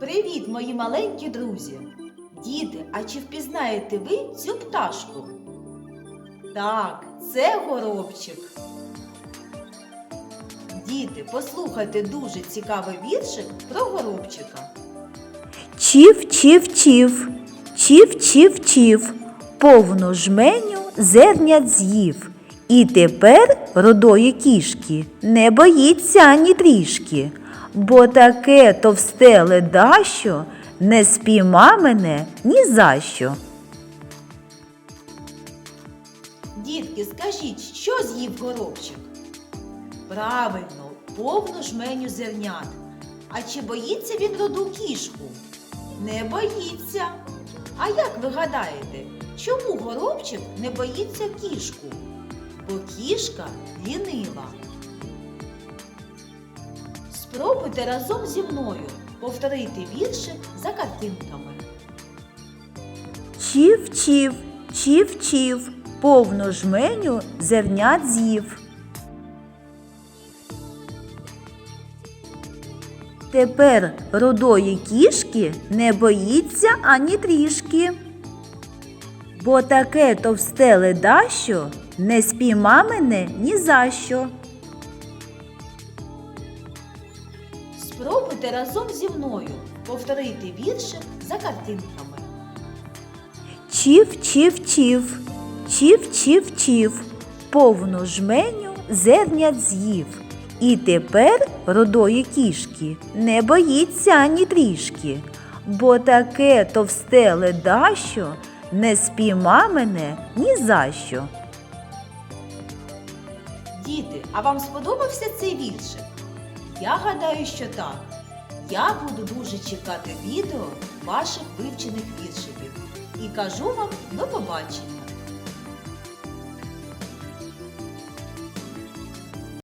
Привіт, мої маленькі друзі! Діти, а чи впізнаєте ви цю пташку? Так, це горобчик. Діти, послухайте дуже цікавий віршик про горобчика. Чів, чів, чів, чів, чів, чів, повну жменю зернят з'їв. І тепер родої кішки не боїться ані трішки, бо таке товсте ледащо не спійма мене ні за що. Дітки, скажіть, що з'їв горобчик? Правильно, повну жменю зернят. А чи боїться він роду кішку? Не боїться. А як ви гадаєте, чому горобчик не боїться кішку? Бо кішка лінива. Спробуйте разом зі мною повторити віршик за картинками. Чів, чів, чів, чів, повну жменю зернят з'їв. Тепер рудої кішки не боїться ані трішки. Бо таке товсте ледащо не спійма мене ні за що. Спробуйте разом зі мною повторити віршик за картинками. Чів, чів, чів, чів, чів, чів, повну жменю зернят з'їв. І тепер родої кішки не боїться ані трішки, бо таке товсте ледащо не спійма мене ні за що. Діти, а вам сподобався цей віршик? Я гадаю, що так. Я буду дуже чекати відео ваших вивчених віршиків. І кажу вам до побачення!